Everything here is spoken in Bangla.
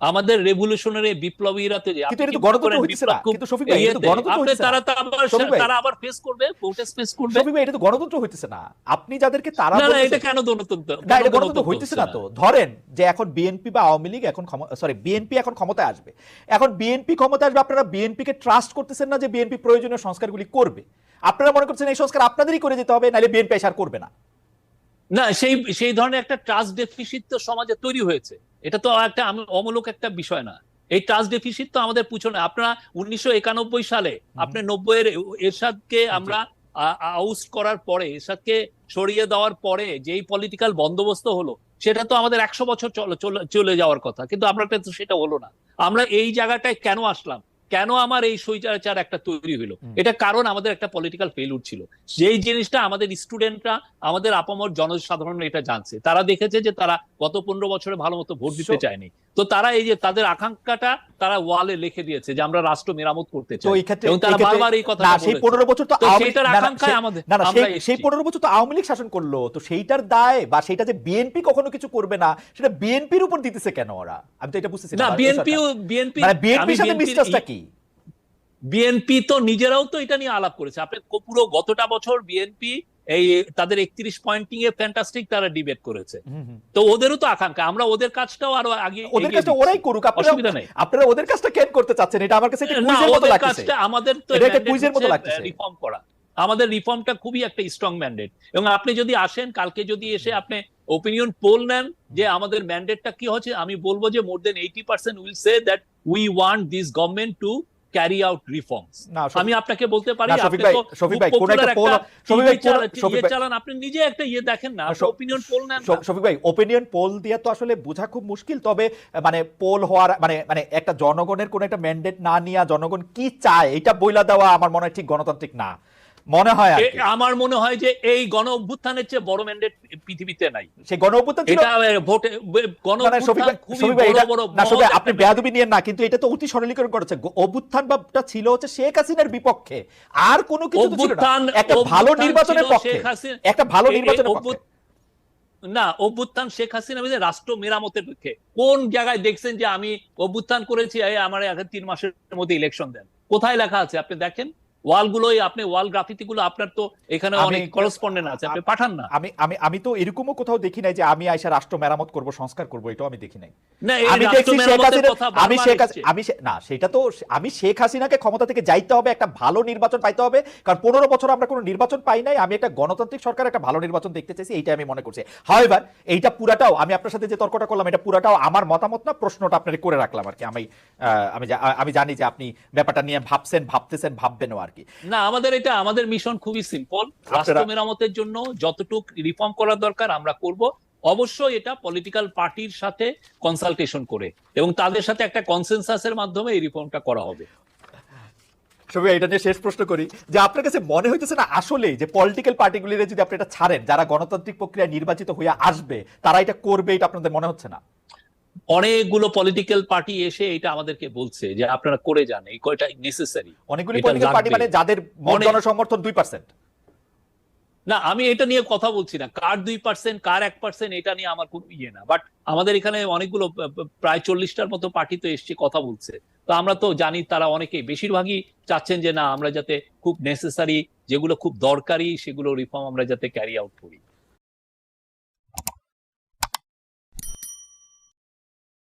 আমাদের রেভলিউশনারি বিপ্লবীরা তো গণতন্ত্র হইতেছে না। কিন্তু শফিক ভাই, এটা তো গণতন্ত্র হইতেছে না। তারা তো আবার তারা আবার ফেস করবে প্রোটেস্ট ফেস করবে। শফিক ভাই এটা তো গণতন্ত্র হইতেছে না। আপনি যাদেরকে তারা না এটা কেন গণতন্ত্র না এটা গণতন্ত্র হইতেছে না তো। ধরেন যে এখন বিএনপি বা আওয়ামী লীগ এখন সরি বিএনপি এখন ক্ষমতায় আসবে। এখন বিএনপি ক্ষমতায় আসবে আপনারা বিএনপি কে ট্রাস্ট করতেছেন না যে বিএনপি প্রয়োজনীয় সংস্কারগুলি করবে। আপনারা মনে করছেন এই সংস্কার আপনাদেরই করে যেতে হবে নাহলে বিএনপি আর করবে না। না সেই সেই ধরনের একটা ট্রাস্ট ডেফিসিট তো সমাজে তৈরি হয়েছে। এটা তো একটা অমূলক একটা বিষয় না। এই ট্রাস্ট ডেফিসিট তো আমাদের পিছনে আপনারা উনিশশো একানব্বই সালে আপনি নব্বই এর এরশাদকে আমরা আউস্ট করার পরে এরশাদকে সরিয়ে দেওয়ার পরে যেই পলিটিক্যাল বন্দোবস্ত হলো সেটা তো আমাদের একশো বছর চলে- যাওয়ার কথা। কিন্তু তো সেটা হলো না। আমরা এই জায়গাটায় কেন আসলাম? কেন আমার এই স্বৈরাচার একটা তৈরি হলো এটা কারণ আমাদের একটা পলিটিক্যাল ফেলুর ছিল। যেই জিনিসটা আমাদের স্টুডেন্টরা আমাদের আপামর জনসাধারণ এটা জানছে। তারা দেখেছে যে তারা গত পনেরো বছরে ভালো মতো ভোট দিতে চায়নি। তো তারা এই যে তাদের আকাঙ্ক্ষাটা তারা ওয়ালে লিখে দিয়েছে যে আমরা রাষ্ট্র মেরামত করতে চাই। এবং তারা বারবার এই কথা সেই পনেরো বছর তো সেইটার আকাঙ্ক্ষায় আমাদের- না সেই- এসেছি। সেই পনেরো বছর তো আওয়ামী লীগ শাসন করল। তো সেইটার দায় বা সেটা যে বিএনপি কখনো কিছু করবে না সেটা বিএনপির উপর দিতেছে কেন ওরা? আমি তো এটা বুঝতেছি না বিএনপি বিএনপি মানে বিএনপির সাথে মিস্টারটা কি? বিএনপি তো নিজেরাও তো এটা নিয়ে আলাপ করেছে। আপনি পুরো গতটা বছর বিএনপি এই তাদের একত্রিশ পয়েন্টিং এ ফ্যান্টাস্টিক তারা ডিবেট করেছে। তো ওদেরও তো আকাঙ্ক্ষা। আমরা ওদের কাজটাও আরও আগে ওদের কাজটা ওরাই করুক। অসুবিধা নেই। আপনারা ওদের কাজটা কেন করতে চাচ্ছেন? এটা আমার কাছে একটা কুইজের মতো আমাদের তো এটা কুইজের মতো লাগতেছে। রিফর্ম করা। আমাদের রিফর্মটা খুবই একটা স্ট্রং ম্যান্ডেট এবং আপনি যদি আসেন কালকে যদি এসে আপনি ওপিনিয়ন পোল নেন যে আমাদের ম্যান্ডেটটা কি হচ্ছে আমি বলব যে more than eighty percent will say that we want this government to carry out reforms আমি আপনাকে বলতে পারি আপনি তো শফিক ভাই, কোন একটা poll- শফিক ভাই, শফিক ইয়ে ভাই- চালান আপনি নিজে একটা ইয়ে দেখেন না ওপিনিয়ন পোল নেন শফিক ভাই ওপিনিয়ন পোল দিয়ে তো আসলে বোঝা খুব মুশকিল তবে মানে পোল হওয়ার মানে মানে একটা জনগণের কোন একটা ম্যান্ডেট না নিয়ে জনগণ কি চায় এটা বইলা দেওয়া আমার মনে হয় ঠিক গণতান্ত্রিক না। মনে হয় আমার মনে হয় যে এই গণ অভ্যুত্থানের চেয়ে বড় ম্যান্ডেট পৃথিবীতে নাই। সেই গণ অভ্যুত্থান ছিল এটা ভোটে গণ না, না, অভ্যুত্থান খুবই শফিক ভাই, বড় এটা- বড় না, শফিক ভাই, মহৎ আপনি বেয়াদবি নিয়েন না কিন্তু এটা তো অতি সরলীকরণ করেছে। অভ্যুত্থান বাটা ছিল হচ্ছে শেখ হাসিনার বিপক্ষে। আর কোনো কিছু অভ্যুত্থান একটা ভালো নির্বাচনের পক্ষে। হাসিনা- একটা ভালো নির্বাচনের পক্ষে। না অভ্যুত্থান শেখ হাসিনা বলছে রাষ্ট্র মেরামতের পক্ষে। কোন জায়গায় দেখছেন যে আমি অভ্যুত্থান করেছি আমার তিন মাসের মধ্যে ইলেকশন দেন। কোথায় লেখা আছে? আপনি দেখেন? ওয়াল গুলোই আপনি ওয়াল গ্রাফিতি গুলো আপনার তো এখানে অনেক করসপন্ডেন্ট আছে আপনি পাঠান না। আমি আমি আমি তো এরকমও কোথাও দেখি নাই যে আমি আইসা রাষ্ট্র মেরামত করব সংস্কার করব এটাও আমি দেখি নাই। আমি দেখছি শেখ হাসিনা আমি শেখ আমি না সেটা তো আমি শেখ হাসিনাকে ক্ষমতা থেকে যাইতে হবে একটা ভালো নির্বাচন পাইতে হবে কারণ পনেরো বছর আমরা কোনো নির্বাচন পাই নাই আমি একটা গণতান্ত্রিক সরকার একটা ভালো নির্বাচন দেখতে চাইছি এইটা আমি মনে করছি। হাওয়েভার এইটা পুরাটাও আমি আপনার সাথে যে তর্কটা করলাম এটা পুরাটাও আমার মতামত না প্রশ্নটা আপনার করে রাখলাম আর কি। আমি আহ, আমি আমি জানি যে আপনি ব্যাপারটা নিয়ে ভাবছেন ভাবতেছেন ভাববেনও আর কি? না আমাদের এটা আমাদের মিশন খুবই সিম্পল রাষ্ট্র মেরামতের জন্য যতটুক রিফর্ম করার দরকার আমরা করব। অবশ্যই এটা পলিটিক্যাল পার্টির সাথে কনসালটেশন করে এবং তাদের সাথে একটা কনসেনসাসের মাধ্যমে এই রিফর্মটা করা হবে। সবই এটা নিয়ে শেষ প্রশ্ন করি। যে আপনার কাছে মনে হইতেছে না আসলে যে পলিটিক্যাল পার্টিগুলির যদি আপনি এটা ছাড়েন যারা গণতান্ত্রিক প্রক্রিয়া নির্বাচিত হয়ে আসবে তারা এটা করবে এটা আপনাদের মনে হচ্ছে না? অনেকগুলো পলিটিক্যাল পার্টি এসে এটা আমাদেরকে বলছে যে আপনারা করে যান এই কয়টা নেসেসারি অনেকগুলি পলিটিক্যাল পার্টি মানে যাদের মোট জনসমর্থন দুই পার্সেন্ট না আমি এটা নিয়ে কথা বলছি না কার দুই পার্সেন্ট কার এক পার্সেন্ট এটা নিয়ে আমার কোনো ইয়ে না। বাট আমাদের এখানে অনেকগুলো প্রায় চল্লিশটার মতো পার্টি তো এসছে কথা বলছে। তো আমরা তো জানি তারা অনেকেই বেশিরভাগই চাচ্ছেন যে না আমরা যাতে খুব নেসেসারি যেগুলো খুব দরকারি সেগুলো রিফর্ম আমরা যাতে ক্যারি আউট করি।